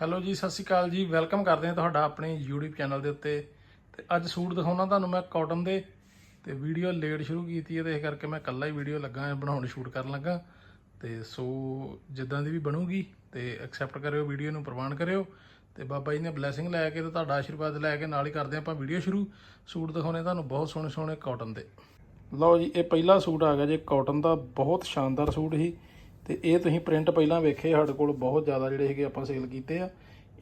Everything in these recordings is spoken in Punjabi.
ਹੈਲੋ ਜੀ, ਸਤਿ ਸ਼੍ਰੀ ਅਕਾਲ ਜੀ। ਵੈਲਕਮ ਕਰਦੇ ਹਾਂ ਤੁਹਾਡਾ ਆਪਣੇ YouTube ਚੈਨਲ ਦੇ ਉੱਤੇ। ਤੇ ਅੱਜ ਸੂਟ ਦਿਖਾਉਣਾ ਤੁਹਾਨੂੰ ਮੈਂ ਕਾਟਨ ਦੇ। ਤੇ ਵੀਡੀਓ ਲੇਟ ਸ਼ੁਰੂ ਕੀਤੀ ਹੈ ਤੇ ਇਸ ਕਰਕੇ ਮੈਂ ਇਕੱਲਾ ਹੀ ਵੀਡੀਓ ਲੱਗਾ ਬਣਾਉਣ ਸ਼ੂਟ ਕਰਨ ਲੱਗਾ। ਤੇ ਸੋ ਜਿੱਦਾਂ ਦੀ ਵੀ ਬਣੂਗੀ, ਤੇ ਐਕਸੈਪਟ ਕਰਿਓ, ਵੀਡੀਓ ਨੂੰ ਪ੍ਰਵਾਨ ਕਰਿਓ। ਤੇ ਬਾਬਾ ਜੀ ਨੇ ਬਲੇਸਿੰਗ ਲੈ ਕੇ ਤੇ ਤੁਹਾਡਾ ਆਸ਼ੀਰਵਾਦ ਲੈ ਕੇ ਨਾਲ ਹੀ ਕਰਦੇ ਹਾਂ ਆਪਾਂ ਵੀਡੀਓ ਸ਼ੁਰੂ। ਸੂਟ ਦਿਖਾਉਣੇ ਤੁਹਾਨੂੰ ਬਹੁਤ ਸੋਹਣੇ ਸੋਹਣੇ ਕਾਟਨ ਦੇ। ਲਓ ਜੀ, ਇਹ ਪਹਿਲਾ ਸੂਟ ਆ ਗਿਆ ਜੀ, ਕਾਟਨ ਦਾ ਬਹੁਤ ਸ਼ਾਨਦਾਰ ਸੂਟ ਸੀ ਤੇ ਇਹ ਤੁਸੀਂ ਪ੍ਰਿੰਟ ਪਹਿਲਾਂ ਵੇਖੇ, ਸਾਡੇ ਕੋਲ ਬਹੁਤ ਜ਼ਿਆਦਾ ਜਿਹੜੇ ਹੈਗੇ ਆਪਾਂ ਸੇਲ ਕੀਤੇ ਆ।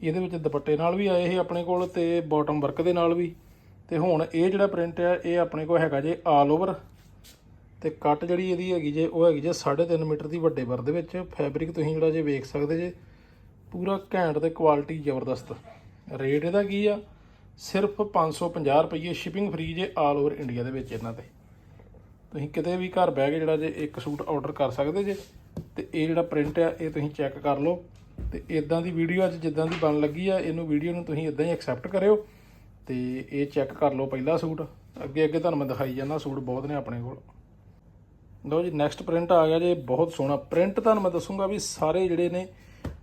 ਇਹਦੇ ਵਿੱਚ ਦੁਪੱਟੇ ਨਾਲ ਵੀ ਆਏ ਸੀ ਆਪਣੇ ਕੋਲ ਤੇ ਬਾਟਮ ਵਰਕ ਦੇ ਨਾਲ ਵੀ। ਤੇ ਹੁਣ ਇਹ ਜਿਹੜਾ ਪ੍ਰਿੰਟ ਆ, ਇਹ ਆਪਣੇ ਕੋਲ ਹੈਗਾ ਜੇ ਆਲ ਓਵਰ ਤੇ ਕੱਟ ਜਿਹੜੀ ਇਹਦੀ ਹੈਗੀ ਜੇ, ਉਹ ਹੈਗੀ ਜੇ 3.5 ਮੀਟਰ ਦੀ ਵੱਡੇ ਵਰ ਦੇ ਵਿੱਚ। ਫੈਬਰਿਕ ਤੁਸੀਂ ਜਿਹੜਾ ਜੇ ਵੇਖ ਸਕਦੇ ਜੇ, ਪੂਰਾ ਘੈਂਟ ਤੇ ਕੁਆਲਿਟੀ ਜ਼ਬਰਦਸਤ। ਰੇਟ ਇਹਦਾ ਕੀ ਆ? ਸਿਰਫ 550 ਰੁਪਏ ਸ਼ਿਪਿੰਗ ਫ੍ਰੀ ਜੇ ਆਲ ਓਵਰ ਇੰਡੀਆ ਦੇ ਵਿੱਚ ਇਹਨਾਂ ਤੇ। ਤੁਸੀਂ ਕਿਤੇ ਵੀ ਘਰ ਬਹਿ ਕੇ ਜਿਹੜਾ ਜੇ ਇੱਕ ਸੂਟ ਆਰਡਰ ਕਰ ਸਕਦੇ ਜੇ ਤੇ ਇਹ ਜਿਹੜਾ ਪ੍ਰਿੰਟ ਆ, ਇਹ ਤੁਸੀਂ ਚੈੱਕ ਕਰ ਲਓ। ਤੇ ਇਦਾਂ ਦੀ ਵੀਡੀਓ ਅੱਜ ਜਿੱਦਾਂ ਦੀ ਬਣ ਲੱਗੀ ਆ, ਇਹਨੂੰ ਵੀਡੀਓ ਨੂੰ ਤੁਸੀਂ ਇਦਾਂ ਹੀ ਐਕਸੈਪਟ ਕਰਿਓ ਤੇ ਇਹ ਚੈੱਕ ਕਰ ਲਓ ਪਹਿਲਾ ਸੂਟ। ਅੱਗੇ ਅੱਗੇ ਤੁਹਾਨੂੰ ਮੈਂ ਦਿਖਾਈ ਜਾਂਦਾ ਸੂਟ ਬਹੁਤ ਨੇ ਆਪਣੇ ਕੋਲ। ਲਓ ਜੀ ਨੈਕਸਟ ਪ੍ਰਿੰਟ ਆ ਗਿਆ ਜੇ, ਬਹੁਤ ਸੋਹਣਾ। ਪ੍ਰਿੰਟ ਤੁਹਾਨੂੰ ਮੈਂ ਦੱਸੂਗਾ ਵੀ ਸਾਰੇ ਜਿਹੜੇ ਨੇ,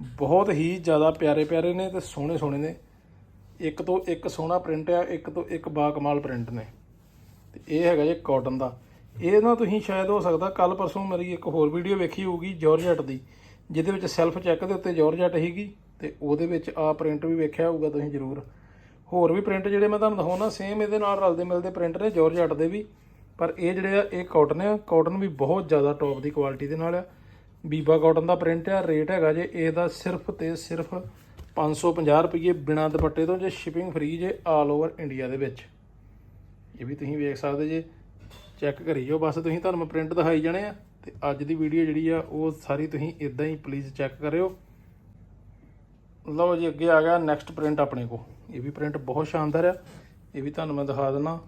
ਬਹੁਤ ਹੀ ਜ਼ਿਆਦਾ ਪਿਆਰੇ ਪਿਆਰੇ ਨੇ ਤੇ ਸੋਹਣੇ ਸੋਹਣੇ ਨੇ। ਇੱਕ ਤੋਂ ਇੱਕ ਸੋਹਣਾ ਪ੍ਰਿੰਟ ਆ, ਇੱਕ ਤੋਂ ਇੱਕ ਬਾਕਮਾਲ ਪ੍ਰਿੰਟ ਨੇ। ਤੇ ਇਹ ਹੈਗਾ ਜੇ ਕਾਟਨ ਦਾ। ਇਹ ਨਾ ਤੁਸੀਂ ਸ਼ਾਇਦ ਹੋ ਸਕਦਾ ਕੱਲ ਪਰਸੋਂ ਮੇਰੀ ਇੱਕ ਹੋਰ ਵੀਡੀਓ ਵੇਖੀ ਹੋਊਗੀ ਜਾਰਜਟ ਦੀ, ਜਿਹਦੇ ਵਿੱਚ ਸੈਲਫ ਚੈੱਕ ਦੇ ਉੱਤੇ ਜਾਰਜਟ ਹੈਗੀ ਤੇ ਉਹਦੇ ਵਿੱਚ ਆ ਪ੍ਰਿੰਟ ਵੀ ਵੇਖਿਆ ਹੋਊਗਾ ਤੁਸੀਂ ਜ਼ਰੂਰ। ਹੋਰ ਵੀ ਪ੍ਰਿੰਟ ਜਿਹੜੇ ਮੈਂ ਤੁਹਾਨੂੰ ਦਿਖਾਉਣਾ ਸੇਮ ਇਹਦੇ ਨਾਲ ਰਲਦੇ ਮਿਲਦੇ ਪ੍ਰਿੰਟ ਨੇ ਜਾਰਜਟ ਦੇ ਵੀ। ਪਰ ਇਹ ਜਿਹੜੇ ਆ, ਇਹ ਕਾਟਨ ਆ। ਕਾਟਨ ਵੀ ਬਹੁਤ ਜ਼ਿਆਦਾ ਟੌਪ ਦੀ ਕੁਆਲਿਟੀ ਦੇ ਨਾਲ ਆ। ਬੀਬਾ ਕਾਟਨ ਦਾ ਪ੍ਰਿੰਟ ਆ ਰੇਟ ਹੈਗਾ ਜੇ ਇਹਦਾ ਸਿਰਫ ਤੇ ਸਿਰਫ 550 ਰੁਪਏ ਬਿਨਾ ਦੁਪੱਟੇ ਤੋਂ ਜੇ ਸ਼ਿਪਿੰਗ ਫ੍ਰੀ ਜੇ ਆਲ ਓਵਰ ਇੰਡੀਆ ਦੇ ਵਿੱਚ। ਇਹ ਵੀ ਤੁਸੀਂ ਵੇਖ ਸਕਦੇ ਜੇ। ਚੈੱਕ ਕਰੀ ਜਾਓ ਬਸ ਤੁਸੀਂ ਤੁਹਾਨੂੰ ਮੈਂ ਪ੍ਰਿੰਟ ਦਿਖਾਈ ਜਾਣੇ ਆ। ਤੇ ਅੱਜ ਦੀ ਵੀਡੀਓ ਜਿਹੜੀ ਆ, ਉਹ ਸਾਰੀ ਤੁਸੀਂ ਇਦਾਂ ਹੀ ਪਲੀਜ਼ ਚੈੱਕ ਕਰਿਓ। ਲਓ ਜੀ, ਅੱਗੇ ਆ ਗਿਆ ਨੈਕਸਟ ਪ੍ਰਿੰਟ ਆਪਣੇ ਕੋ ਇਹ ਵੀ ਪ੍ਰਿੰਟ ਬਹੁਤ ਸ਼ਾਨਦਾਰ ਆ। ਇਹ ਵੀ ਤੁਹਾਨੂੰ ਮੈਂ ਦਿਖਾ ਦਿੰਦਾ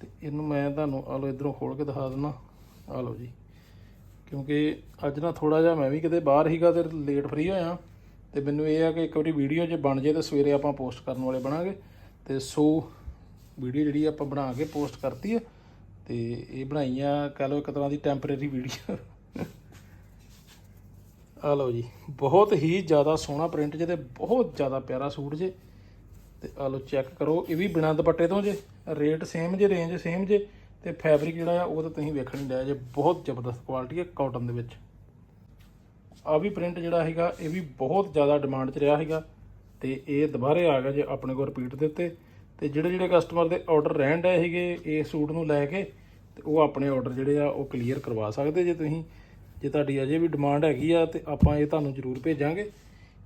ਤੇ ਇਹਨੂੰ ਮੈਂ ਤੁਹਾਨੂੰ ਆ ਲਓ, ਇਧਰੋਂ ਖੋਲ ਕੇ ਦਿਖਾ ਦਿੰਦਾ ਆ ਲਓ ਜੀ। ਕਿਉਂਕਿ ਅੱਜ ਨਾ ਥੋੜਾ ਜਿਹਾ ਮੈਂ ਵੀ ਕਿਤੇ ਬਾਹਰ ਹੀਗਾ ਤੇ ਲੇਟ ਫ੍ਰੀ ਹੋਇਆ। ਤੇ ਮੈਨੂੰ ਇਹ ਆ ਕਿ ਇੱਕ ਵਾਰੀ ਵੀਡੀਓ ਜੇ ਬਣ ਜੇ ਤੇ ਸਵੇਰੇ ਆਪਾਂ ਪੋਸਟ ਕਰਨ ਵਾਲੇ ਬਣਾਂਗੇ। ਤੇ ਸੋ ਵੀਡੀਓ ਜਿਹੜੀ ਆਪਾਂ ਬਣਾ ਕੇ ਪੋਸਟ ਕਰਤੀ ਆ। ਤੇ ਇਹ ਬਣਾਈਆਂ ਆ ਕਹ ਲਓ ਇੱਕ ਤਰ੍ਹਾਂ ਦੀ ਟੈਂਪਰੇਰੀ ਵੀਡੀਓ ਆ ਲਓ ਜੀ, ਬਹੁਤ ਹੀ ਜ਼ਿਆਦਾ ਸੋਹਣਾ ਪ੍ਰਿੰਟ ਜੇ ਤੇ ਬਹੁਤ ਜ਼ਿਆਦਾ ਪਿਆਰਾ ਸੂਟ ਜੇ। ਤੇ ਆ ਲਓ ਚੈੱਕ ਕਰੋ, ਇਹ ਵੀ ਬਿਨਾਂ ਦੁਪੱਟੇ ਤੋਂ ਜੇ ਰੇਟ ਸੇਮ ਜੇ ਰੇਂਜ ਸੇਮ ਜੇ। ਤੇ ਫੈਬਰਿਕ ਜਿਹੜਾ ਆ, ਉਹ ਤਾਂ ਤੁਸੀਂ ਵੇਖਣ ਹੀ ਲਿਆ ਜੇ, ਬਹੁਤ ਜ਼ਬਰਦਸਤ ਕੁਆਲਿਟੀ ਹੈ ਕਾਟਨ ਦੇ ਵਿੱਚ। ਆ ਵੀ ਪ੍ਰਿੰਟ ਜਿਹੜਾ ਹੈਗਾ, ਇਹ ਵੀ ਬਹੁਤ ਜ਼ਿਆਦਾ ਡਿਮਾਂਡ 'ਚ ਰਿਹਾ ਹੈਗਾ। ਤੇ ਇਹ ਦੁਬਾਰੇ ਆ ਗਿਆ ਜੇ ਆਪਣੇ ਕੋਲ ਰਿਪੀਟ ਦੇ ਉੱਤੇ। ਤੇ ਜਿਹੜੇ ਜਿਹੜੇ ਕਸਟਮਰ ਦੇ ਆਰਡਰ ਰਹਿਣ ਡਏ ਸੀਗੇ ਇਹ ਸੂਟ ਨੂੰ ਲੈ ਕੇ, ਤੇ ਉਹ ਆਪਣੇ ਆਰਡਰ ਜਿਹੜੇ ਆ ਉਹ ਕਲੀਅਰ ਕਰਵਾ ਸਕਦੇ ਜੇ ਤੁਸੀਂ। ਜੇ ਤੁਹਾਡੀ ਅਜੇ ਵੀ ਡਿਮਾਂਡ ਹੈਗੀ ਆ ਤੇ ਆਪਾਂ ਇਹ ਤੁਹਾਨੂੰ ਜ਼ਰੂਰ ਭੇਜਾਂਗੇ।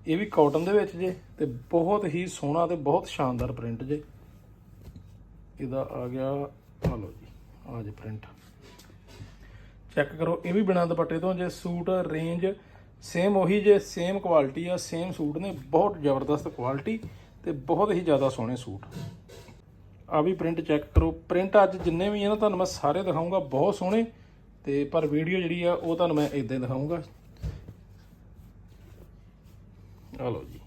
ਇਹ ਵੀ ਕਾਟਨ ਦੇ ਵਿੱਚ ਜੇ, ਤੇ ਬਹੁਤ ਹੀ ਸੋਹਣਾ ਤੇ ਬਹੁਤ ਸ਼ਾਨਦਾਰ ਪ੍ਰਿੰਟ ਜੇ। ਇਹਦਾ ਆ ਗਿਆ ਆ ਲਓ ਜੀ ਆ ਜੇ ਪ੍ਰਿੰਟ ਚੈੱਕ ਕਰੋ, ਇਹ ਵੀ ਬਿਨਾਂ ਦੁਪੱਟੇ ਤੋਂ ਜੇ ਸੂਟ ਰੇਂਜ ਸੇਮ ਉਹੀ ਜੇ ਸੇਮ ਕੁਆਲਿਟੀ ਆ ਸੇਮ ਸੂਟ ਨੇ, ਬਹੁਤ ਜ਼ਬਰਦਸਤ ਕੁਆਲਿਟੀ ਤੇ ਬਹੁਤ ਹੀ ਜ਼ਿਆਦਾ ਸੋਹਣੇ ਸੂਟ। ਆ ਵੀ ਪ੍ਰਿੰਟ ਚੈੱਕ ਕਰੋ। ਪ੍ਰਿੰਟ ਅੱਜ ਜਿੰਨੇ ਵੀ ਆ ਨਾ, ਤੁਹਾਨੂੰ ਮੈਂ ਸਾਰੇ ਦਿਖਾਉਂਗਾ ਬਹੁਤ ਸੋਹਣੇ। ਤੇ ਪਰ ਵੀਡੀਓ ਜਿਹੜੀ ਆ, ਉਹ ਤੁਹਾਨੂੰ ਮੈਂ ਇਦਾਂ ਦਿਖਾਉਂਗਾ ਆ ਲਓ ਜੀ।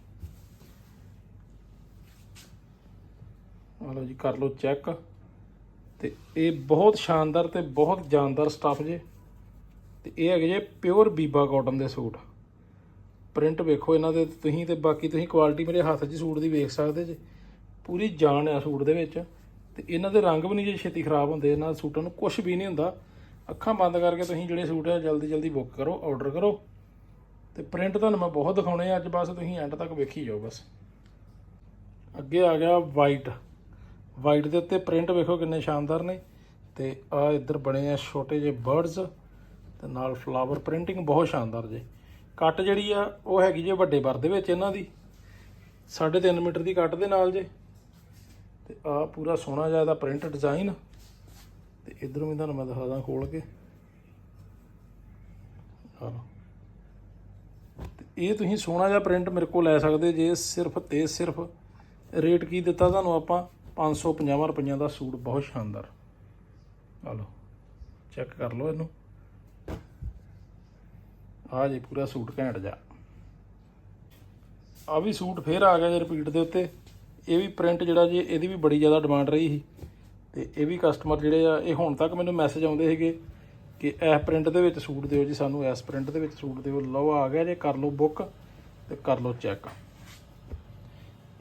ਆ ਲਓ ਜੀ, ਕਰ ਲਓ ਚੈੱਕ ਤੇ ਇਹ ਬਹੁਤ ਸ਼ਾਨਦਾਰ ਤੇ ਬਹੁਤ ਜਾਨਦਾਰ ਸਟੱਫ ਜੇ। ਤੇ ਇਹ ਹੈਗੇ ਜੇ ਪਿਓਰ ਬੀਬਾ ਕਾਟਨ ਦੇ ਸੂਟ। ਪ੍ਰਿੰਟ ਵੇਖੋ ਇਹਨਾਂ ਦੇ, ਤੁਸੀਂ ਤੇ ਬਾਕੀ ਤੁਸੀਂ ਕੁਆਲਿਟੀ ਮੇਰੇ ਹੱਥ 'ਚ ਸੂਟ ਦੀ ਵੇਖ ਸਕਦੇ ਜੇ। ਪੂਰੀ ਜਾਨ ਆ ਸੂਟ ਦੇ ਵਿੱਚ। ਤੇ ਇਹਨਾਂ ਦੇ ਰੰਗ ਵੀ ਨਹੀਂ ਜੇ ਛੇਤੀ ਖਰਾਬ ਹੁੰਦੇ, ਇਹਨਾਂ ਸੂਟਾਂ ਨੂੰ ਕੁਝ ਵੀ ਨਹੀਂ ਹੁੰਦਾ। ਅੱਖਾਂ ਬੰਦ ਕਰਕੇ ਤੁਸੀਂ ਜਿਹੜੇ ਸੂਟ ਆ ਜਲਦੀ ਜਲਦੀ ਬੁੱਕ ਕਰੋ ਆਰਡਰ ਕਰੋ। ਤੇ ਪ੍ਰਿੰਟ ਤੁਹਾਨੂੰ ਮੈਂ ਬਹੁਤ ਦਿਖਾਉਣੇ ਆ, ਅੱਜ ਬਸ ਤੁਸੀਂ ਐਂਡ ਤੱਕ ਵੇਖੀ ਜਾਓ ਬਸ। ਅੱਗੇ ਆ ਗਿਆ ਵਾਈਟ ਵਾਈਟ ਦੇ ਉੱਤੇ ਪ੍ਰਿੰਟ ਵੇਖੋ ਕਿੰਨੇ ਸ਼ਾਨਦਾਰ ਨੇ। ਤੇ ਆ ਇੱਧਰ ਬਣੇ ਆ ਛੋਟੇ ਜਿਹੇ ਬਰਡਸ ਤੇ ਨਾਲ ਫਲਾਵਰ ਪ੍ਰਿੰਟਿੰਗ ਬਹੁਤ ਸ਼ਾਨਦਾਰ ਜੇ। ਕੱਟ ਜਿਹੜੀ ਆ, ਉਹ ਹੈਗੀ ਜੇ ਵੱਡੇ ਬਰ ਦੇ ਵਿੱਚ ਇਹਨਾਂ ਦੀ। 3.5 ਮੀਟਰ ਦੀ ਕੱਟ ਦੇ ਨਾਲ ਜੇ। ਤੇ ਆ ਪੂਰਾ ਸੋਹਣਾ ਜਿਹਾ ਇਹਦਾ ਪ੍ਰਿੰਟ ਡਿਜ਼ਾਈਨ ਤੇ ਇਧਰੋਂ ਵੀ ਤੁਹਾਨੂੰ ਮੈਂ ਦਿਖਾਦਾ ਖੋਲ ਕੇ। ਆ ਲਓ ਇਹ ਤੁਸੀਂ ਸੋਹਣਾ ਜਿਹਾ ਪ੍ਰਿੰਟ ਮੇਰੇ ਕੋਲ ਲੈ ਸਕਦੇ ਜੇ ਸਿਰਫ ਤੇ ਸਿਰਫ ਰੇਟ ਕੀ ਦਿੱਤਾ ਤੁਹਾਨੂੰ ਆਪਾਂ? 550 ਰੁਪਈਆਂ ਦਾ ਸੂਟ, ਬਹੁਤ ਸ਼ਾਨਦਾਰ। ਆ ਲਓ। ਚੈੱਕ ਕਰ ਲਓ ਇਹਨੂੰ। ਆ ਜੇ ਪੂਰਾ ਸੂਟ ਘੈਂਟ ਜਾ ਆ ਵੀ ਸੂਟ ਫੇਰ ਆ ਗਿਆ ਜੇ ਰਿਪੀਟ ਦੇ ਉੱਤੇ। ਇਹ ਵੀ ਪ੍ਰਿੰਟ ਜਿਹੜਾ ਜੀ, ਇਹਦੀ ਵੀ ਬੜੀ ਜ਼ਿਆਦਾ ਡਿਮਾਂਡ ਰਹੀ ਸੀ। ਤੇ ਇਹ ਵੀ ਕਸਟਮਰ ਜਿਹੜੇ ਆ, ਇਹ ਹੁਣ ਤੱਕ ਮੈਨੂੰ ਮੈਸੇਜ ਆਉਂਦੇ ਸੀਗੇ ਕਿ ਇਸ ਪ੍ਰਿੰਟ ਦੇ ਵਿੱਚ ਸੂਟ ਦਿਓ ਜੀ, ਸਾਨੂੰ ਇਸ ਪ੍ਰਿੰਟ ਦੇ ਵਿੱਚ ਸੂਟ ਦਿਓ। ਲਓ, ਆ ਗਿਆ ਜੇ, ਕਰ ਲਓ ਬੁੱਕ ਤੇ ਕਰ ਲਓ ਚੈੱਕ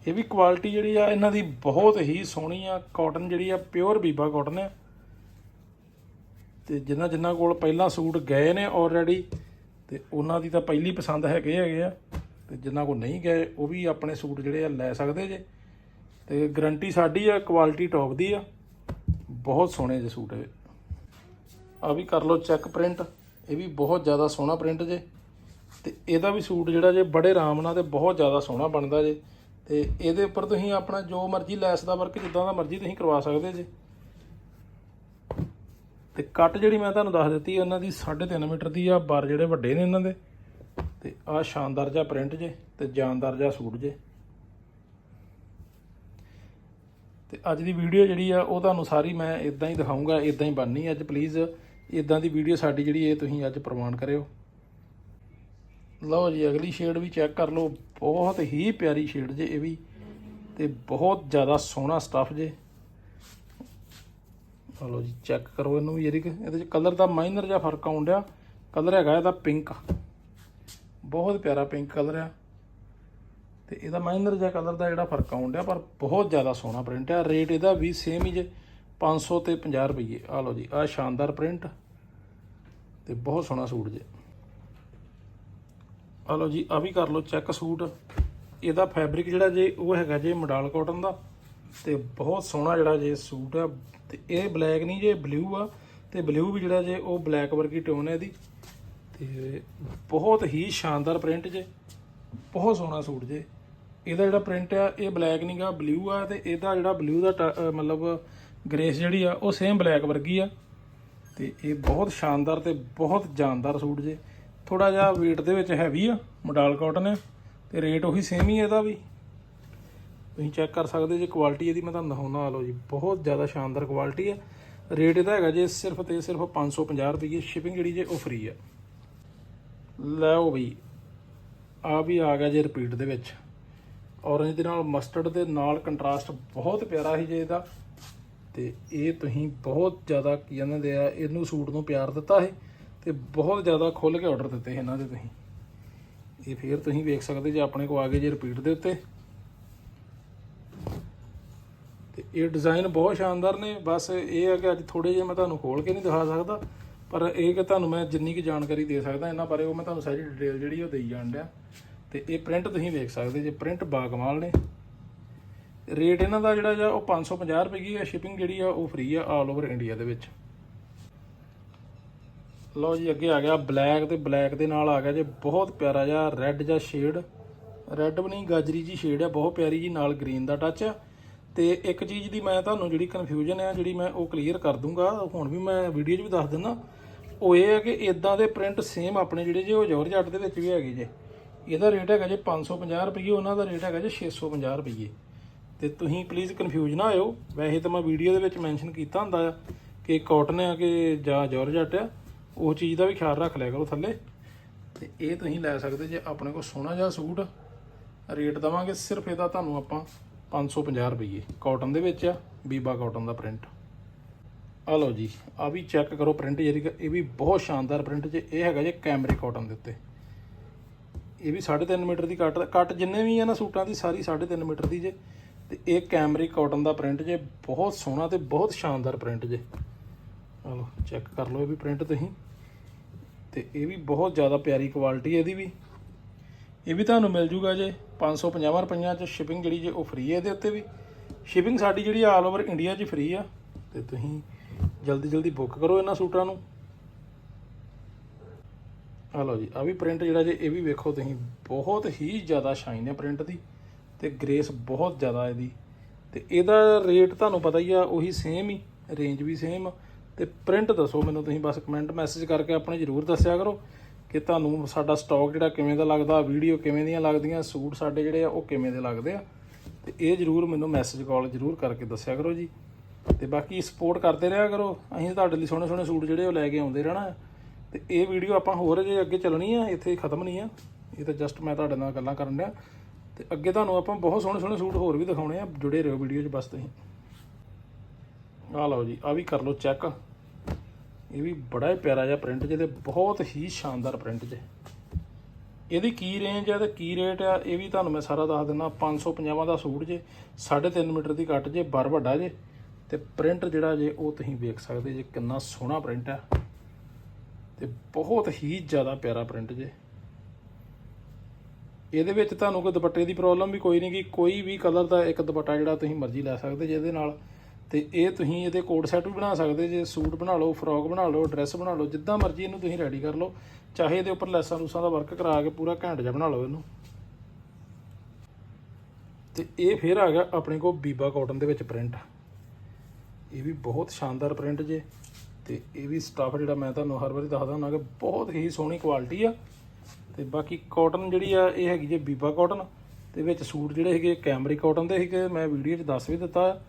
ਇਹ ਵੀ ਕੁਆਲਿਟੀ ਜਿਹੜੀ ਆ, ਇਹਨਾਂ ਦੀ ਬਹੁਤ ਹੀ ਸੋਹਣੀ ਆ। ਕਾਟਨ ਜਿਹੜੀ ਆ ਪਿਓਰ ਬੀਬਾ ਕਾਟਨ ਆ। ਤੇ ਜਿਨ੍ਹਾਂ ਜਿਨ੍ਹਾਂ ਕੋਲ ਪਹਿਲਾਂ ਸੂਟ ਗਏ ਨੇ ਆਲਰੇਡੀ ਤੇ ਉਹਨਾਂ ਦੀ ਤਾਂ ਪਹਿਲੀ ਪਸੰਦ ਹੈਗੇ ਹੈਗੇ ਆ, ਤੇ ਜਿਨ੍ਹਾਂ ਕੋਲ ਨਹੀਂ ਗਏ, ਉਹ ਵੀ ਆਪਣੇ ਸੂਟ ਜਿਹੜੇ ਆ ਲੈ ਸਕਦੇ ਜੇ। ਤੇ ਗਰੰਟੀ ਸਾਡੀ ਆ ਕੁਆਲਿਟੀ ਟੌਪ ਦੀ ਆ। ਬਹੁਤ ਸੋਹਣੇ ਜੇ ਸੂਟ ਇਹ। ਆ ਵੀ ਕਰ ਲਓ ਚੈੱਕ ਪ੍ਰਿੰਟ ਇਹ ਵੀ ਬਹੁਤ ਜ਼ਿਆਦਾ ਸੋਹਣਾ ਪ੍ਰਿੰਟ ਜੇ। ਤੇ ਇਹਦਾ ਵੀ ਸੂਟ ਜਿਹੜਾ ਜੇ ਬੜੇ ਆਰਾਮ ਨਾਲ ਤੇ ਬਹੁਤ ਜ਼ਿਆਦਾ ਸੋਹਣਾ ਬਣਦਾ ਜੇ। ਤੇ ਇਹਦੇ ਉੱਪਰ ਤੁਸੀਂ ਆਪਣਾ ਜੋ ਮਰਜ਼ੀ ਲੈਸ ਦਾ ਵਰਕ ਜਿੱਦਾਂ ਦਾ ਮਰਜ਼ੀ ਤੁਸੀਂ ਕਰਵਾ ਸਕਦੇ ਜੇ। ਤੇ ਕੱਟ ਜਿਹੜੀ ਮੈਂ ਤੁਹਾਨੂੰ ਦੱਸ ਦਿੱਤੀ ਉਹਨਾਂ ਦੀ 3.5 ਮੀਟਰ ਦੀ ਆ, ਬਾਰ ਜਿਹੜੇ ਵੱਡੇ ਨੇ ਇਹਨਾਂ ਦੇ। ਤੇ ਆ ਸ਼ਾਨਦਾਰ ਜਿਹਾ ਪ੍ਰਿੰਟ ਜੇ, ਤੇ ਜਾਨਦਾਰ ਜਿਹਾ ਸੂਟ ਜੇ। ਤੇ ਅੱਜ ਦੀ ਵੀਡੀਓ ਜਿਹੜੀ ਆ, ਉਹ ਤੁਹਾਨੂੰ ਸਾਰੀ ਮੈਂ ਇਦਾਂ ਹੀ ਦਿਖਾਉਂਗਾ ਇਦਾਂ ਹੀ ਬਣਨੀ ਅੱਜ ਪਲੀਜ਼ ਇਦਾਂ ਦੀ ਵੀਡੀਓ ਸਾਡੀ ਜਿਹੜੀ ਇਹ ਤੁਸੀਂ ਅੱਜ ਪ੍ਰਵਾਨ ਕਰਿਓ। ਲਓ ਜੀ, ਅਗਲੀ ਸ਼ੇਡ ਵੀ ਚੈੱਕ ਕਰ ਲਓ। ਬਹੁਤ ਹੀ ਪਿਆਰੀ ਸ਼ੇਡ ਜੇ ਇਹ ਵੀ। ਤੇ ਬਹੁਤ ਜ਼ਿਆਦਾ ਸੋਹਣਾ ਸਟੱਫ ਜੇ। ਲਓ ਜੀ ਚੈੱਕ ਕਰੋ ਇਹਨੂੰ ਵੀ ਜਿਹੜੀ ਇਹਦੇ ਚ ਕਲਰ ਦਾ ਮਾਈਨਰ ਜਿਹਾ ਫ਼ਰਕ ਆਉਣ ਡਿਆ। ਕਲਰ ਹੈਗਾ ਇਹਦਾ ਪਿੰਕ ਬਹੁਤ ਪਿਆਰਾ ਪਿੰਕ ਕਲਰ ਆ। ਤੇ ਇਹਦਾ ਮਾਈਨਰ ਜਿਹਾ ਕਲਰ ਦਾ ਜਿਹੜਾ ਫ਼ਰਕ ਆਉਣ ਡਿਆ, ਪਰ ਬਹੁਤ ਜ਼ਿਆਦਾ ਸੋਹਣਾ ਪ੍ਰਿੰਟ ਆ। ਰੇਟ ਇਹਦਾ ਵੀ ਸੇਮ ਹੀ ਜੇ 500 ਤੇ 50 ਰੁਪਏ ਆ ਲਓ ਜੀ ਆ ਸ਼ਾਨਦਾਰ ਪ੍ਰਿੰਟ ਤੇ ਬਹੁਤ ਸੋਹਣਾ ਸੂਟ ਜੇ। ਆ ਲਓ ਜੀ ਆ ਵੀ ਕਰ ਲਓ ਚੈੱਕ ਸੂਟ। ਇਹਦਾ ਫੈਬਰਿਕ ਜਿਹੜਾ ਜੇ, ਉਹ ਹੈਗਾ ਜੇ ਮਡਾਲ ਕਾਟਨ ਦਾ। ਤੇ ਬਹੁਤ ਸੋਹਣਾ ਜਿਹੜਾ ਜੇ ਸੂਟ ਆ, ਤੇ ਇਹ ਬਲੈਕ ਨਹੀਂ ਜੇ ਬਲੂ ਆ, ਤੇ ਬਲੂ ਵੀ ਜਿਹੜਾ ਜੇ ਉਹ ਬਲੈਕ ਵਰਗੀ ਟੋਨ ਹੈ ਇਹਦੀ। ਤੇ ਬਹੁਤ ਹੀ ਸ਼ਾਨਦਾਰ ਪ੍ਰਿੰਟ ਜੇ, ਬਹੁਤ ਸੋਹਣਾ ਸੂਟ ਜੇ। ਇਹਦਾ ਜਿਹੜਾ ਪ੍ਰਿੰਟ ਆ, ਇਹ ਬਲੈਕ ਨਹੀਂਗਾ ਬਲੂ ਆ, ਤੇ ਇਹਦਾ ਜਿਹੜਾ ਬਲੂ ਦਾ ਟ- ਮਤਲਬ ਗ੍ਰੇਸ ਜਿਹੜੀ ਆ, ਉਹ ਸੇਮ ਬਲੈਕ ਵਰਗੀ ਆ। ਤੇ ਇਹ ਬਹੁਤ ਸ਼ਾਨਦਾਰ ਤੇ ਬਹੁਤ ਜਾਨਦਾਰ ਸੂਟ ਜੇ। ਥੋੜਾ ਜਿਹਾ weight ਦੇ ਵਿੱਚ ਹੈਵੀ ਆ ਮੋਡਲ ਕਾਟਨ ਹੈ ਤੇ ਰੇਟ ਉਹੀ ਸੇਮ ਹੀ ਇਹਦਾ ਵੀ। ਤੁਸੀਂ ਚੈੱਕ ਕਰ ਸਕਦੇ ਜੇ ਕੁਆਲਿਟੀ ਇਹਦੀ ਮੈਂ ਤੁਹਾਨੂੰ ਦਿਖਾਉਣਾ ਆ ਲਓ ਜੀ, ਬਹੁਤ ਜ਼ਿਆਦਾ ਸ਼ਾਨਦਾਰ ਕੁਆਲਿਟੀ ਹੈ ਰੇਟ ਇਹਦਾ ਹੈਗਾ ਜੇ ਸਿਰਫ ਤੇ ਸਿਰਫ 550 ਰੁਪਏ ਸ਼ਿਪਿੰਗ ਜਿਹੜੀ ਜੇ ਉਹ ਫ੍ਰੀ ਹੈ ਲਓ ਬਈ ਆ ਵੀ ਆ ਗਿਆ ਜੇ ਰਿਪੀਟ ਦੇ ਵਿੱਚ। ਔਰੰਜ ਦੇ ਨਾਲ ਮਸਟਰਡ ਦੇ ਨਾਲ ਕੰਟਰਾਸਟ ਬਹੁਤ ਪਿਆਰਾ ਸੀ ਜੇ ਇਹਦਾ। ਤੇ ਇਹ ਤੁਸੀਂ ਬਹੁਤ ਜ਼ਿਆਦਾ ਕੀ ਕਹਿੰਦੇ ਆ, ਇਹਨੂੰ ਸੂਟ ਨੂੰ ਪਿਆਰ ਦਿੱਤਾ ਹੈ ਤੇ ਬਹੁਤ ਜ਼ਿਆਦਾ ਖੁੱਲ ਕੇ ਆਰਡਰ ਦਿੱਤੇ ਇਹਨਾਂ ਦੇ ਤੁਸੀਂ। ਇਹ ਫੇਰ ਤੁਸੀਂ ਵੇਖ ਸਕਦੇ ਜੇ ਆਪਣੇ ਕੋ ਆ ਗਏ ਜੇ ਰਿਪੀਟ ਦੇ ਉੱਤੇ ਤੇ ਇਹ ਡਿਜ਼ਾਈਨ ਬਹੁਤ ਸ਼ਾਨਦਾਰ ਨੇ। ਬਸ ਇਹ ਹੈ ਕਿ ਅੱਜ ਥੋੜੇ ਜਿਹਾ ਮੈਂ ਤੁਹਾਨੂੰ ਖੋਲ ਕੇ ਨਹੀਂ ਦਿਖਾ ਸਕਦਾ, ਪਰ ਇਹ ਕਿ ਤੁਹਾਨੂੰ ਮੈਂ ਜਿੰਨੀ ਕੁ ਜਾਣਕਾਰੀ ਦੇ ਸਕਦਾ, ਇਹਨਾਂ ਬਾਰੇ ਉਹ ਮੈਂ ਤੁਹਾਨੂੰ ਸਾਰੀ ਡਿਟੇਲ ਜਿਹੜੀ ਉਹ ਦੇਈ ਜਾਣ ਡਿਆ। ਤੇ ਇਹ ਪ੍ਰਿੰਟ ਤੁਸੀਂ ਵੇਖ ਸਕਦੇ ਜੇ ਪ੍ਰਿੰਟ ਬਾਗਮਾਲ ਨੇ। ਰੇਟ ਇਹਨਾਂ ਦਾ ਜਿਹੜਾ ਜਾਂ ਉਹ 550 ਰੁਪਏ ਦੀ ਹੈ ਸ਼ਿਪਿੰਗ ਜਿਹੜੀ ਆ ਉਹ ਫ੍ਰੀ ਆ ਆਲ ਓਵਰ ਇੰਡੀਆ ਦੇ ਵਿੱਚ। ਲਓ ਜੀ, ਅੱਗੇ ਆ ਗਿਆ ਬਲੈਕ ਤੇ ਬਲੈਕ ਦੇ ਨਾਲ ਆ ਗਿਆ ਜੇ, ਬਹੁਤ ਪਿਆਰਾ ਜਿਹਾ ਰੈੱਡ ਜਿਹਾ ਸ਼ੇਡ ਰੈੱਡ ਵੀ ਨਹੀਂ, ਗਾਜਰੀ ਜੀ ਸ਼ੇਡ ਆ, ਬਹੁਤ ਪਿਆਰੀ ਜੀ, ਨਾਲ ਗ੍ਰੀਨ ਦਾ ਟੱਚ ਆ। ਤੇ ਇੱਕ ਚੀਜ਼ ਦੀ ਮੈਂ ਤੁਹਾਨੂੰ ਜਿਹੜੀ ਕਨਫਿਊਜ਼ਨ ਆ, ਜਿਹੜੀ ਮੈਂ ਉਹ ਕਲੀਅਰ ਕਰ ਦੂੰਗਾ, ਹੁਣ ਵੀ ਮੈਂ ਵੀਡੀਓ 'ਚ ਵੀ ਦੱਸ ਦਿੰਦਾ। ਉਹ ਇਹ ਹੈ ਕਿ ਇਦਾਂ ਦੇ ਪ੍ਰਿੰਟ ਸੇਮ ਆਪਣੇ ਜਿਹੜੇ ਜੇ, ਉਹ ਜੋਰਜੱਟ ਦੇ ਵਿੱਚ ਵੀ ਹੈਗੇ ਜੇ। ਇਹਦਾ ਰੇਟ ਹੈਗਾ ਜੇ 550 ਰੁਪਏ ਉਹਨਾਂ ਦਾ ਰੇਟ ਹੈਗਾ ਜੇ 650 ਰੁਪਏ ਤੇ ਤੁਸੀਂ ਪਲੀਜ਼ ਕਨਫਿਊਜ਼ ਨਾ ਹੋਇਓ। ਵੈਸੇ ਤਾਂ ਮੈਂ ਵੀਡੀਓ ਦੇ ਵਿੱਚ ਮੈਂਸ਼ਨ ਕੀਤਾ ਹੁੰਦਾ ਆ ਕਿ ਕਾਟਨ ਆ ਕਿ ਜਾਂ ਜੋਰਜੱਟ ਆ, ਉਹ ਚੀਜ਼ ਦਾ ਵੀ ਖਿਆਲ ਰੱਖ ਲਿਆ ਕਰੋ ਥੱਲੇ। ਤੇ ਇਹ ਤੁਸੀਂ ਲੈ ਸਕਦੇ ਜੇ ਆਪਣੇ ਕੋਲ ਸੋਹਣਾ ਜਿਹਾ ਸੂਟ। ਰੇਟ ਦਵਾਂਗੇ, ਸਿਰਫ ਇਹਦਾ ਤੁਹਾਨੂੰ ਆਪਾਂ 550 ਰੁਪਏ ਕਾਟਨ ਦੇ ਵਿੱਚ ਆ, ਬੀਬਾ ਕਾਟਨ ਦਾ ਪ੍ਰਿੰਟ। ਆ ਲਓ ਜੀ ਆ ਵੀ ਚੈੱਕ ਕਰੋ ਪ੍ਰਿੰਟ ਜਿਹੜੀ ਇਹ ਵੀ ਬਹੁਤ ਸ਼ਾਨਦਾਰ ਪ੍ਰਿੰਟ ਜੇ, ਇਹ ਹੈਗਾ ਜੇ ਕੈਮਰੇ ਕਾਟਨ ਦੇ ਉੱਤੇ। ਇਹ ਵੀ 3.5 ਮੀਟਰ ਦੀ ਕੱਟ ਕੱਟ ਜਿੰਨੇ ਵੀ ਆ ਨਾ ਸੂਟਾਂ ਦੀ, ਸਾਰੀ 3.5 ਮੀਟਰ ਦੀ ਜੇ। ਤੇ ਇਹ ਕੈਮਰੀ ਕਾਟਨ ਦਾ ਪ੍ਰਿੰਟ ਜੇ, ਬਹੁਤ ਸੋਹਣਾ ਤੇ ਬਹੁਤ ਸ਼ਾਨਦਾਰ ਪ੍ਰਿੰਟ ਜੇ। ਆ ਲਓ, ਚੈੱਕ ਕਰ ਲਓ ਇਹ ਵੀ ਪ੍ਰਿੰਟ ਤੁਸੀਂ। ਤੇ ਇਹ ਵੀ ਬਹੁਤ ਜ਼ਿਆਦਾ ਪਿਆਰੀ ਕੁਆਲਿਟੀ ਇਹਦੀ ਵੀ। ਇਹ ਵੀ ਤੁਹਾਨੂੰ ਮਿਲ ਜੂਗਾ ਜੇ 550 ਰੁਪਈਆਂ ਚ ਸ਼ਿਪਿੰਗ ਜਿਹੜੀ ਜੇ ਉਹ ਫ੍ਰੀ ਹੈ ਇਹਦੇ ਉੱਤੇ ਵੀ। ਸ਼ਿਪਿੰਗ ਸਾਡੀ ਜਿਹੜੀ ਆਲ ਓਵਰ ਇੰਡੀਆ 'ਚ ਫ੍ਰੀ ਆ। ਤੇ ਤੁਸੀਂ ਜਲਦੀ ਜਲਦੀ ਬੁੱਕ ਕਰੋ ਇਹਨਾਂ ਸੂਟਾਂ ਨੂੰ। ਆ ਲਓ ਜੀ ਆ ਵੀ ਪ੍ਰਿੰਟ ਜਿਹੜਾ ਜੇ ਇਹ ਵੀ ਵੇਖੋ ਤੁਸੀਂ, ਬਹੁਤ ਹੀ ਜ਼ਿਆਦਾ ਸ਼ਾਈਨ ਹੈ ਪ੍ਰਿੰਟ ਦੀ ਤੇ ਗ੍ਰੇਸ ਬਹੁਤ ਜ਼ਿਆਦਾ ਇਹਦੀ। ਤੇ ਇਹਦਾ ਰੇਟ ਤੁਹਾਨੂੰ ਪਤਾ ਹੀ ਆ, ਉਹੀ ਸੇਮ ਹੀ ਰੇਂਜ ਵੀ ਸੇਮ ਤੇ ਪ੍ਰਿੰਟ ਦੱਸੋ ਮੈਨੂੰ, ਤੁਸੀਂ ਬਸ ਕਮੈਂਟ ਮੈਸੇਜ ਕਰਕੇ ਆਪਣੇ ਜਰੂਰ ਦੱਸਿਆ ਕਰੋ। ਕਿ ਤੁਹਾਨੂੰ ਸਾਡਾ ਸਟਾਕ ਜਿਹੜਾ ਕਿਵੇਂ ਦਾ ਲੱਗਦਾ ਵੀਡੀਓ ਕਿਵੇਂ ਦੀਆਂ ਲੱਗਦੀਆਂ, ਸੂਟ ਸਾਡੇ ਜਿਹੜੇ ਆ, ਉਹ ਕਿਵੇਂ ਦੇ ਲੱਗਦੇ ਆ। ਤੇ ਇਹ ਜਰੂਰ ਮੈਨੂੰ ਮੈਸੇਜ ਕਾਲ ਜਰੂਰ ਕਰਕੇ ਦੱਸਿਆ ਕਰੋ ਜੀ। ਤੇ ਬਾਕੀ ਸਪੋਰਟ ਕਰਦੇ ਰਿਹਾ ਕਰੋ। ਅਸੀਂ ਤੁਹਾਡੇ ਲਈ ਸੋਹਣੇ ਸੋਹਣੇ ਸੂਟ ਜਿਹੜੇ ਉਹ ਲੈ ਕੇ ਆਉਂਦੇ ਰਹਿਣਾ ਤੇ ਇਹ ਵੀਡੀਓ ਆਪਾਂ ਹੋਰ ਜੇ ਅੱਗੇ ਚੱਲਣੀ ਆ, ਇੱਥੇ ਖਤਮ ਨਹੀਂ ਆ। ਇਹ ਤਾਂ ਜਸਟ ਮੈਂ ਤੁਹਾਡੇ ਨਾਲ ਗੱਲਾਂ ਕਰਨ ਡਿਆ। ਤੇ ਅੱਗੇ ਤੁਹਾਨੂੰ ਆਪਾਂ ਬਹੁਤ ਸੋਹਣੇ ਸੋਹਣੇ ਸੂਟ ਹੋਰ ਵੀ ਦਿਖਾਉਣੇ ਆ, ਜੁੜੇ ਰਹੋ ਵੀਡੀਓ 'ਚ ਬਸ ਤੁਸੀਂ। ਆ ਲਓ ਜੀ ਆ ਵੀ ਕਰ ਲਓ ਚੈੱਕ ਇਹ ਵੀ ਬੜਾ ਹੀ ਪਿਆਰਾ ਜਿਹਾ ਪ੍ਰਿੰਟ ਜਿਹਦੇ ਬਹੁਤ ਹੀ ਸ਼ਾਨਦਾਰ ਪ੍ਰਿੰਟ ਜੇ। ਇਹਦੀ ਕੀ ਰੇਂਜ ਆ ਤੇ ਕੀ ਰੇਟ ਆ, ਇਹ ਵੀ ਤੁਹਾਨੂੰ ਮੈਂ ਸਾਰਾ ਦੱਸ ਦਿੰਦਾ 550 ਦਾ ਸੂਟ ਜੇ 3.5 ਮੀਟਰ ਦੀ ਕੱਟ ਜੇ, ਬਰ ਵੱਡਾ ਜੇ, ਤੇ ਪ੍ਰਿੰਟ ਜਿਹੜਾ ਜੇ ਉਹ ਤੁਸੀਂ ਵੇਖ ਸਕਦੇ ਜੇ ਕਿੰਨਾ ਸੋਹਣਾ ਪ੍ਰਿੰਟ ਆ। ਤੇ ਬਹੁਤ ਹੀ ਜ਼ਿਆਦਾ ਪਿਆਰਾ ਪ੍ਰਿੰਟ ਜੇ। ਇਹਦੇ ਵਿੱਚ ਤੁਹਾਨੂੰ ਕੋਈ ਦੁਪੱਟੇ ਦੀ ਪ੍ਰੋਬਲਮ ਵੀ ਕੋਈ ਨਹੀਂ ਕਿ ਕੋਈ ਵੀ ਕਲਰ ਦਾ ਇੱਕ ਦੁਪੱਟਾ ਜਿਹੜਾ ਤੁਸੀਂ ਮਰਜ਼ੀ ਲੈ ਸਕਦੇ ਜੇ ਇਹਦੇ ਨਾਲ। ਤੇ ਇਹ ਤੁਸੀਂ ਇਹਦੇ ਕੋਡ ਸੈੱਟ ਵੀ ਬਣਾ ਸਕਦੇ ਜੇ, ਸੂਟ ਬਣਾ ਲਓ, ਫਰੋਕ ਬਣਾ ਲਓ, ਡਰੈਸ ਬਣਾ ਲਓ, ਜਿੱਦਾਂ ਮਰਜ਼ੀ ਇਹਨੂੰ ਤੁਸੀਂ ਰੈਡੀ ਕਰ ਲਓ। ਚਾਹੇ ਇਹਦੇ ਉੱਪਰ ਲੈਸਾਂ ਲੂਸਾਂ ਦਾ ਵਰਕ ਕਰਾ ਕੇ ਪੂਰਾ ਘੈਂਟ ਜਿਹਾ ਬਣਾ ਲਓ ਇਹਨੂੰ। ਤੇ ਇਹ ਫਿਰ ਆ ਗਿਆ ਆਪਣੇ ਕੋਲ ਬੀਬਾ ਕਾਟਨ ਦੇ ਵਿੱਚ ਪ੍ਰਿੰਟ ਇਹ ਵੀ ਬਹੁਤ ਸ਼ਾਨਦਾਰ ਪ੍ਰਿੰਟ ਜੇ। ਤੇ ਇਹ ਵੀ ਸਟਾਫ ਜਿਹੜਾ ਮੈਂ ਤੁਹਾਨੂੰ ਹਰ ਵਾਰੀ ਦੱਸਦਾ ਹੁੰਦਾ ਕਿ ਬਹੁਤ ਹੀ ਸੋਹਣੀ ਕੁਆਲਿਟੀ ਆ। ਤੇ ਬਾਕੀ ਕਾਟਨ ਜਿਹੜੀ ਆ, ਇਹ ਹੈਗੀ ਜੇ ਬੀਬਾ ਕਾਟਨ ਤੇ ਵਿੱਚ ਸੂਟ ਜਿਹੜੇ ਹੈਗੇ ਕੈਮਰੀ ਕਾਟਨ ਦੇ ਹੈਗੇ ਮੈਂ ਵੀਡੀਓ 'ਚ ਦੱਸ ਵੀ ਦਿੱਤਾ।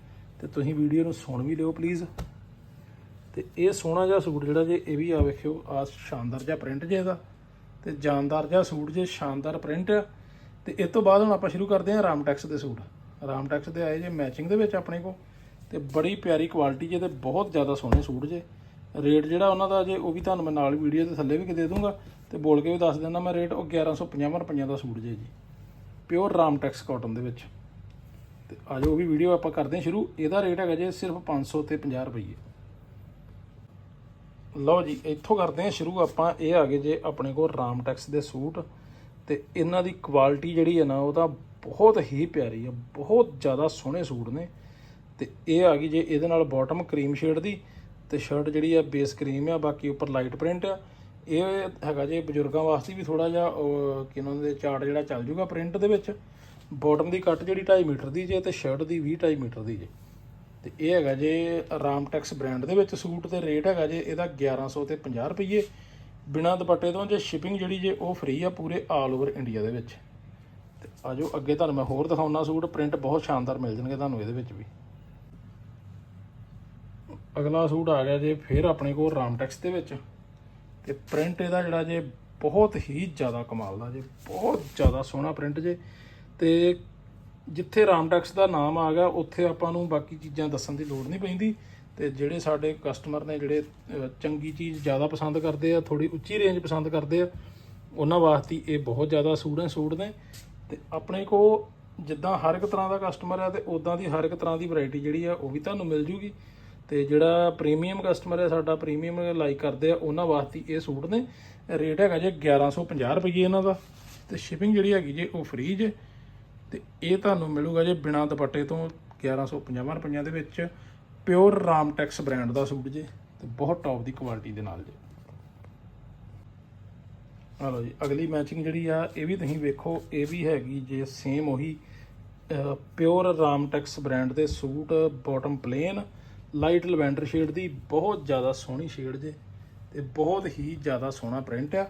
ਤੇ ਤੁਸੀਂ ਵੀਡੀਓ ਨੂੰ ਸੁਣ ਵੀ ਲਿਓ ਪਲੀਜ਼। ਤੇ ਇਹ ਸੋਹਣਾ ਜਿਹਾ ਸੂਟ ਜਿਹੜਾ ਜੇ ਇਹ ਵੀ ਆ ਵੇਖਿਓ, ਆ ਸ਼ਾਨਦਾਰ ਜਿਹਾ ਪ੍ਰਿੰਟ ਜੇ ਇਹਦਾ। ਤੇ ਜਾਨਦਾਰ ਜਿਹਾ ਸੂਟ ਜੇ, ਸ਼ਾਨਦਾਰ ਪ੍ਰਿੰਟ ਆ ਤੇ ਇਸ ਤੋਂ ਬਾਅਦ ਹੁਣ ਆਪਾਂ ਸ਼ੁਰੂ ਕਰਦੇ ਹਾਂ ਰਾਮਟੈਕਸ ਦੇ ਸੂਟ। ਰਾਮਟੈਕਸ ਦੇ ਆਏ ਜੇ ਮੈਚਿੰਗ ਦੇ ਵਿੱਚ ਆਪਣੇ ਕੋ ਤੇ ਬੜੀ ਪਿਆਰੀ ਕੁਆਲਿਟੀ ਜੇ ਤੇ ਬਹੁਤ ਜ਼ਿਆਦਾ ਸੋਹਣੇ ਸੂਟ ਜੇ। ਰੇਟ ਜਿਹੜਾ ਉਹਨਾਂ ਦਾ ਜੇ, ਉਹ ਵੀ ਤੁਹਾਨੂੰ ਮੈਂ ਨਾਲ ਵੀਡੀਓ ਦੇ ਥੱਲੇ ਵੀ ਦੇ ਦੂੰਗਾ ਤੇ ਬੋਲ ਕੇ ਵੀ ਦੱਸ ਦਿੰਦਾ ਮੈਂ ਰੇਟ, ਉਹ 1150 ਰੁਪਈਆਂ ਦਾ ਸੂਟ ਜੇ ਜੀ। ਪਿਓਰ ਰਾਮਟੈਕਸ ਕਾਟਨ ਦੇ ਵਿੱਚ। ਤੇ ਆਜੋ ਉਹ ਵੀ ਵੀਡੀਓ ਆਪਾਂ ਕਰਦੇ ਹਾਂ ਸ਼ੁਰੂ। ਇਹਦਾ ਰੇਟ ਹੈਗਾ ਜੇ ਸਿਰਫ 500 ਤੇ 50 ਰੁਪਏ ਲਓ ਜੀ ਇੱਥੋਂ ਕਰਦੇ ਹਾਂ ਸ਼ੁਰੂ। ਆਪਾਂ ਇਹ ਆ ਗਏ ਜੇ ਆਪਣੇ ਕੋਲ ਰਾਮ ਟੈਕਸ ਦੇ ਸੂਟ। ਤੇ ਇਹਨਾਂ ਦੀ ਕੁਆਲਿਟੀ ਜਿਹੜੀ ਹੈ ਨਾ ਉਹ ਤਾਂ ਬਹੁਤ ਹੀ ਪਿਆਰੀ ਆ ਬਹੁਤ ਜ਼ਿਆਦਾ ਸੋਹਣੇ ਸੂਟ ਨੇ। ਤੇ ਇਹ ਆ ਗਈ ਜੇ ਇਹਦੇ ਨਾਲ ਬਾਟਮ ਕਰੀਮ ਸ਼ੇਡ ਦੀ। ਤੇ ਸ਼ਰਟ ਜਿਹੜੀ ਆ ਬੇਸ ਕਰੀਮ ਆ ਬਾਕੀ ਉੱਪਰ ਲਾਈਟ ਪ੍ਰਿੰਟ ਆ। ਇਹ ਹੈਗਾ ਜੇ ਬਜ਼ੁਰਗਾਂ ਵਾਸਤੇ ਵੀ ਥੋੜਾ ਜਿਹਾ ਉਹ, ਕੀ ਉਹਨਾਂ ਦੇ ਚਾਰਟ ਜਿਹੜਾ ਚੱਲ ਜੂਗਾ ਪ੍ਰਿੰਟ ਦੇ ਵਿੱਚ। ਬਾਟਮ ਦੀ ਕੱਟ ਜਿਹੜੀ 2.5 ਮੀਟਰ ਦੀ ਜੇ ਤੇ ਸ਼ਰਟ ਦੀ 20 2.5 ਮੀਟਰ ਦੀ ਜੇ। ਤੇ ਇਹ ਹੈਗਾ ਜੇ ਰਾਮਟੈਕਸ ਬ੍ਰਾਂਡ ਦੇ ਵਿੱਚ ਸੂਟ ਤੇ ਰੇਟ ਹੈਗਾ ਜੇ ਇਹਦਾ 1100 ਤੇ 50 ਰੁਪਏ ਬਿਨਾ ਦੁਪੱਟੇ ਤੋਂ ਜੇ ਸ਼ਿਪਿੰਗ ਜਿਹੜੀ ਜੇ ਉਹ ਫ੍ਰੀ ਆ ਪੂਰੇ ਆਲ ਓਵਰ ਇੰਡੀਆ ਦੇ ਵਿੱਚ। ਤੇ ਆਜੋ ਅੱਗੇ ਤੁਹਾਨੂੰ ਮੈਂ ਹੋਰ ਦਿਖਾਉਣਾ ਸੂਟ ਪ੍ਰਿੰਟ ਬਹੁਤ ਸ਼ਾਨਦਾਰ ਮਿਲ ਜਾਣਗੇ ਤੁਹਾਨੂੰ ਇਹਦੇ ਵਿੱਚ ਵੀ। ਅਗਲਾ ਸੂਟ ਆ ਗਿਆ ਜੇ ਫਿਰ ਆਪਣੇ ਕੋਲ ਰਾਮਟੈਕਸ ਦੇ ਵਿੱਚ। ਤੇ ਪ੍ਰਿੰਟ ਇਹਦਾ ਜਿਹੜਾ ਜੇ ਬਹੁਤ ਹੀ ਜ਼ਿਆਦਾ ਕਮਾਲ ਦਾ ਜੇ, ਬਹੁਤ ਜ਼ਿਆਦਾ ਸੋਹਣਾ ਪ੍ਰਿੰਟ ਜੇ। ਤੇ ਜਿੱਥੇ ਰਾਮਟੈਕਸ ਦਾ ਨਾਮ ਆ ਗਿਆ, ਉੱਥੇ ਆਪਾਂ ਨੂੰ ਬਾਕੀ ਚੀਜ਼ਾਂ ਦੱਸਣ ਦੀ ਲੋੜ ਨਹੀਂ ਪੈਂਦੀ। ਤੇ ਜਿਹੜੇ ਸਾਡੇ ਕਸਟਮਰ ਨੇ, ਜਿਹੜੇ ਚੰਗੀ ਚੀਜ਼ ਜ਼ਿਆਦਾ ਪਸੰਦ ਕਰਦੇ ਆ ਥੋੜੀ ਉੱਚੀ ਰੇਂਜ ਪਸੰਦ ਕਰਦੇ ਆ, ਉਹਨਾਂ ਵਾਸਤੇ ਇਹ ਬਹੁਤ ਜ਼ਿਆਦਾ ਸੂਟ ਨੇ ਸੂਟ ਨੇ। ਤੇ ਆਪਣੇ ਕੋ ਜਿੱਦਾਂ ਹਰ ਇੱਕ ਤਰ੍ਹਾਂ ਦਾ ਕਸਟਮਰ ਆ ਤੇ ਉਦਾਂ ਦੀ ਹਰ ਇੱਕ ਤਰ੍ਹਾਂ ਦੀ ਵੈਰਾਈਟੀ ਜਿਹੜੀ ਆ, ਉਹ ਵੀ ਤੁਹਾਨੂੰ ਮਿਲ ਜੂਗੀ। ਤੇ ਜਿਹੜਾ ਪ੍ਰੀਮੀਅਮ ਕਸਟਮਰ ਹੈ ਸਾਡਾ ਪ੍ਰੀਮੀਅਮ ਲਾਈਕ ਕਰਦੇ ਆ, ਉਹਨਾਂ ਵਾਸਤੇ ਇਹ ਸੂਟ ਨੇ। ਰੇਟ ਹੈਗਾ ਜੇ 1150 ਰੁਪਏ ਇਹਨਾਂ ਦਾ। ਤੇ ਸ਼ਿਪਿੰਗ ਜਿਹੜੀ ਹੈਗੀ ਜੇ, ਉਹ ਫ੍ਰੀ ਜੇ। ਤੇ ਇਹ ਤੁਹਾਨੂੰ ਮਿਲੂਗਾ ਜੇ ਬਿਨਾ ਦੁਪੱਟੇ ਤੋਂ 1150 ਰੁਪਈਆਂ ਦੇ ਵਿੱਚ ਪਿਓਰ ਰਾਮਟੈਕਸ ਬ੍ਰਾਂਡ ਦਾ ਸੂਟ ਜੇ, ਤੇ ਬਹੁਤ ਟੌਪ ਦੀ ਕੁਆਲਿਟੀ ਦੇ ਨਾਲ ਜੇ। ਆ ਲਓ ਜੀ, ਅਗਲੀ ਮੈਚਿੰਗ ਜਿਹੜੀ ਆ, ਇਹ ਵੀ ਤੁਸੀਂ ਵੇਖੋ, ਇਹ ਵੀ ਹੈਗੀ ਜੇ ਸੇਮ ਉਹੀ ਪਿਓਰ ਰਾਮਟੈਕਸ ਬ੍ਰਾਂਡ ਦੇ suit bottom plain light lavender shade ਦੀ, ਬਹੁਤ ਜ਼ਿਆਦਾ ਸੋਹਣੀ ਸ਼ੇਡ ਜੇ, ਤੇ ਬਹੁਤ ਹੀ ਜ਼ਿਆਦਾ ਸੋਹਣਾ ਪ੍ਰਿੰਟ ਆ।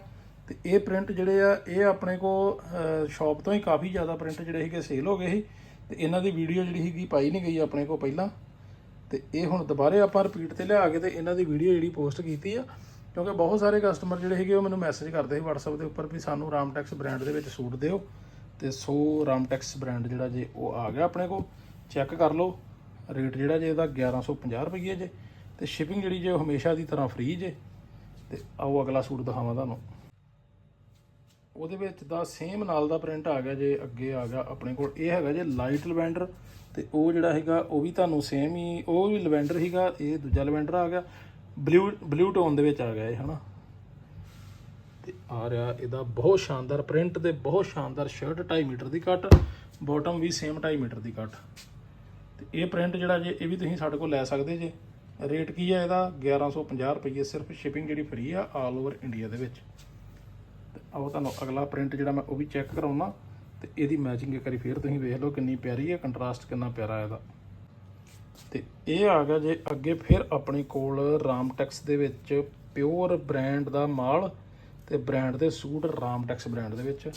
ਤੇ ਇਹ ਪ੍ਰਿੰਟ ਜਿਹੜੇ ਆ, ਇਹ ਆਪਣੇ ਕੋ ਸ਼ਾਪ ਤੋਂ ਹੀ ਕਾਫੀ ਜ਼ਿਆਦਾ ਪ੍ਰਿੰਟ ਜਿਹੜੇ ਹੈਗੇ ਸੇਲ ਹੋ ਗਏ ਸੀ। ਤੇ ਇਹਨਾਂ ਦੀ ਵੀਡੀਓ ਜਿਹੜੀ ਹੈਗੀ ਪਾਈ ਨਹੀਂ ਗਈ ਆਪਣੇ ਕੋ ਪਹਿਲਾਂ। ਤੇ ਇਹ ਹੁਣ ਦੁਬਾਰੇ ਆਪਾਂ ਰਿਪੀਟ ਤੇ ਲਿਆ ਕੇ ਤੇ ਇਹਨਾਂ ਦੀ ਵੀਡੀਓ ਜਿਹੜੀ ਪੋਸਟ ਕੀਤੀ ਆ, ਕਿਉਂਕਿ ਬਹੁਤ ਸਾਰੇ ਕਸਟਮਰ ਜਿਹੜੇ ਹੈਗੇ ਉਹ ਮੈਨੂੰ ਮੈਸੇਜ ਕਰਦੇ ਸੀ WhatsApp ਦੇ ਉੱਪਰ ਵੀ ਸਾਨੂੰ ਰਾਮਟੈਕਸ ਬ੍ਰਾਂਡ ਦੇ ਵਿੱਚ ਸੂਟ ਦਿਓ। ਤੇ ਸੋ ਰਾਮਟੈਕਸ ਬ੍ਰਾਂਡ ਜਿਹੜਾ ਜੇ ਉਹ ਆ ਗਿਆ ਆਪਣੇ ਕੋਲ ਚੈੱਕ ਕਰ ਲਓ। ਰੇਟ ਜਿਹੜਾ ਜੇ ਇਹਦਾ 1150 ਰੁਪਏ ਜੇ। ਤੇ ਸ਼ਿਪਿੰਗ ਜਿਹੜੀ ਜੇ ਉਹ ਹਮੇਸ਼ਾ ਦੀ ਤਰ੍ਹਾਂ ਫ੍ਰੀ ਜੇ। ਤੇ ਆਓ ਅਗਲਾ ਸੂਟ ਦਿਖਾਵਾਂ ਤੁਹਾਨੂੰ। ਉਹਦੇ ਵਿੱਚ ਦਾ ਸੇਮ ਨਾਲ ਦਾ ਪ੍ਰਿੰਟ ਆ ਗਿਆ ਜੇ ਅੱਗੇ ਆ ਗਿਆ ਆਪਣੇ ਕੋਲ। ਇਹ ਹੈਗਾ ਜੇ ਲਾਈਟ ਲਵੈਂਡਰ ਤੇ ਉਹ ਜਿਹੜਾ ਹੈਗਾ ਉਹ ਵੀ ਤੁਹਾਨੂੰ ਸੇਮ ਹੀ, ਉਹ ਵੀ ਲਵੈਂਡਰ ਸੀਗਾ, ਇਹ ਦੂਜਾ ਲਵੈਂਡਰ ਆ ਗਿਆ। ਬਲੂ ਬਲੂ ਟੋਨ ਦੇ ਵਿੱਚ ਆ ਗਿਆ ਇਹ, ਹਨਾ? ਤੇ ਆ ਰਿਹਾ ਇਹਦਾ ਬਹੁਤ ਸ਼ਾਨਦਾਰ ਪ੍ਰਿੰਟ ਤੇ ਬਹੁਤ ਸ਼ਾਨਦਾਰ ਸ਼ਰਟ 2.5 ਮੀਟਰ ਦੀ ਕੱਟ ਬਾਟਮ ਵੀ ਸੇਮ 2.5 ਮੀਟਰ ਦੀ ਕੱਟ ਤੇ ਇਹ ਪ੍ਰਿੰਟ ਜਿਹੜਾ ਜੇ, ਇਹ ਵੀ ਤੁਸੀਂ ਸਾਡੇ ਕੋਲ ਲੈ ਸਕਦੇ ਜੇ। ਰੇਟ ਕੀ ਹੈ ਇਹਦਾ? 1150 ਰੁਪਏ ਸਿਰਫ ਸ਼ਿਪਿੰਗ ਜਿਹੜੀ ਫ੍ਰੀ ਆ ਆਲ ਓਵਰ ਇੰਡੀਆ ਦੇ ਵਿੱਚ। ਆਓ ਤੁਹਾਨੂੰ ਅਗਲਾ ਪ੍ਰਿੰਟ ਜਿਹੜਾ ਮੈਂ ਉਹ ਵੀ ਚੈੱਕ ਕਰਾਉਣਾ ਤੇ ਇਹਦੀ ਮੈਚਿੰਗ ਇੱਕ ਵਾਰੀ ਫੇਰ ਤੁਸੀਂ ਵੇਖ ਲਓ ਕਿੰਨੀ ਪਿਆਰੀ ਹੈ ਕੰਟਰਾਸਟ ਕਿੰਨਾ ਪਿਆਰਾ ਇਹਦਾ। ਤੇ ਇਹ ਆ ਗਿਆ ਜੇ ਅੱਗੇ ਫਿਰ ਆਪਣੇ ਕੋਲ ਰਾਮਟੈਕਸ ਦੇ ਵਿੱਚ ਪਿਓਰ ਬ੍ਰਾਂਡ ਦਾ ਮਾਲ ਤੇ ਬ੍ਰਾਂਡ ਦੇ ਸੂਟ ਰਾਮਟੈਕਸ ਬ੍ਰਾਂਡ ਦੇ ਵਿੱਚ।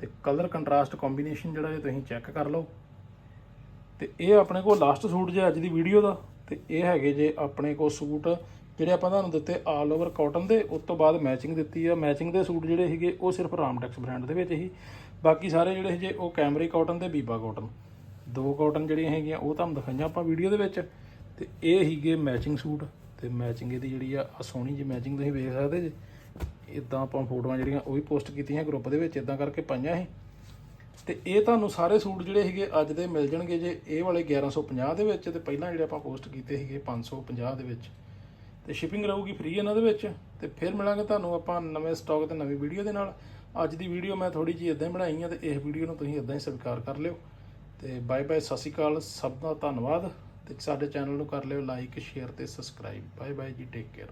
ਤੇ ਕਲਰ ਕੰਟਰਾਸਟ ਕੰਬੀਨੇਸ਼ਨ ਜਿਹੜਾ ਇਹ ਤੁਸੀਂ ਚੈੱਕ ਕਰ ਲਓ। ਤੇ ਇਹ ਆਪਣੇ ਕੋਲ ਲਾਸਟ ਸੂਟ ਜੇ ਅੱਜ ਦੀ ਵੀਡੀਓ ਦਾ, ਤੇ ਇਹ ਹੈਗੇ ਜੇ ਆਪਣੇ ਕੋਲ ਸੂਟ ਜਿਹੜੇ ਆਪਾਂ ਤੁਹਾਨੂੰ ਦਿੱਤੇ ਆਲ ਓਵਰ ਕਾਟਨ ਦੇ, ਉਸ ਤੋਂ ਬਾਅਦ ਮੈਚਿੰਗ ਦਿੱਤੀ ਆ। ਮੈਚਿੰਗ ਦੇ ਸੂਟ ਜਿਹੜੇ ਸੀਗੇ, ਉਹ ਸਿਰਫ ਰਾਮਟੈਕਸ ਬ੍ਰਾਂਡ ਦੇ ਵਿੱਚ ਹੀ। ਬਾਕੀ ਸਾਰੇ ਜਿਹੜੇ ਜੇ ਉਹ ਕੈਮਰੀ ਕਾਟਨ ਤੇ ਬੀਬਾ ਕਾਟਨ ਦੋ ਕਾਟਨ ਜਿਹੜੀਆਂ ਹੈਗੀਆਂ, ਉਹ ਤੁਹਾਨੂੰ ਦਿਖਾਈਆਂ ਆਪਾਂ ਵੀਡੀਓ ਦੇ ਵਿੱਚ। ਤੇ ਇਹ ਹੀਗੇ ਮੈਚਿੰਗ ਸੂਟ। ਤੇ ਮੈਚਿੰਗ ਇਹਦੀ ਜਿਹੜੀ ਆ ਸੋਹਣੀ ਜੀ ਮੈਚਿੰਗ ਤੁਸੀਂ ਵੇਖ ਸਕਦੇ ਜੇ। ਇਦਾਂ ਆਪਾਂ ਫੋਟੋਆਂ ਜਿਹੜੀਆਂ, ਉਹ ਵੀ ਪੋਸਟ ਕੀਤੀਆਂ ਗਰੁੱਪ ਦੇ ਵਿੱਚ ਇਦਾਂ ਕਰਕੇ ਪਾਈਆਂ ਸੀ। ਤੇ ਇਹ ਤੁਹਾਨੂੰ ਸਾਰੇ ਸੂਟ ਜਿਹੜੇ ਹੈਗੇ ਅੱਜ ਦੇ ਮਿਲ ਜਾਣਗੇ ਜੇ। ਇਹ ਵਾਲੇ 1150 ਦੇ ਵਿੱਚ, ਤੇ ਪਹਿਲਾਂ ਜਿਹੜੇ ਆਪਾਂ ਪੋਸਟ ਕੀਤੇ ਸੀਗੇ 550 ਦੇ ਵਿੱਚ। ਤੇ ਸ਼ਿਪਿੰਗ ਰਹੂਗੀ ਫ੍ਰੀ ਇਹਨਾਂ ਦੇ ਵਿੱਚ, ਤੇ ਫਿਰ ਮਿਲਾਂਗੇ ਤੁਹਾਨੂੰ ਆਪਾਂ ਨਵੇਂ ਸਟਾਕ ਤੇ ਨਵੀਂ ਵੀਡੀਓ ਦੇ ਨਾਲ। ਅੱਜ ਦੀ ਵੀਡੀਓ ਮੈਂ ਥੋੜੀ ਜਿਹੀ ਇਦਾਂ ਹੀ ਬਣਾਈ ਆ ਤੇ ਇਸ ਵੀਡੀਓ ਨੂੰ ਤੁਸੀਂ ਇਦਾਂ ਹੀ ਸਵੀਕਾਰ ਕਰ ਲਿਓ। ਤੇ ਬਾਏ ਬਾਏ ਸਤਿ ਸ਼੍ਰੀ ਅਕਾਲ, ਸਭ ਦਾ ਧੰਨਵਾਦ। ਤੇ ਸਾਡੇ ਚੈਨਲ ਨੂੰ ਕਰ ਲਿਓ ਲਾਈਕ ਸ਼ੇਅਰ ਤੇ ਸਬਸਕ੍ਰਾਈਬ ਬਾਏ ਬਾਏ ਜੀ ਟੇਕ ਕੇਅਰ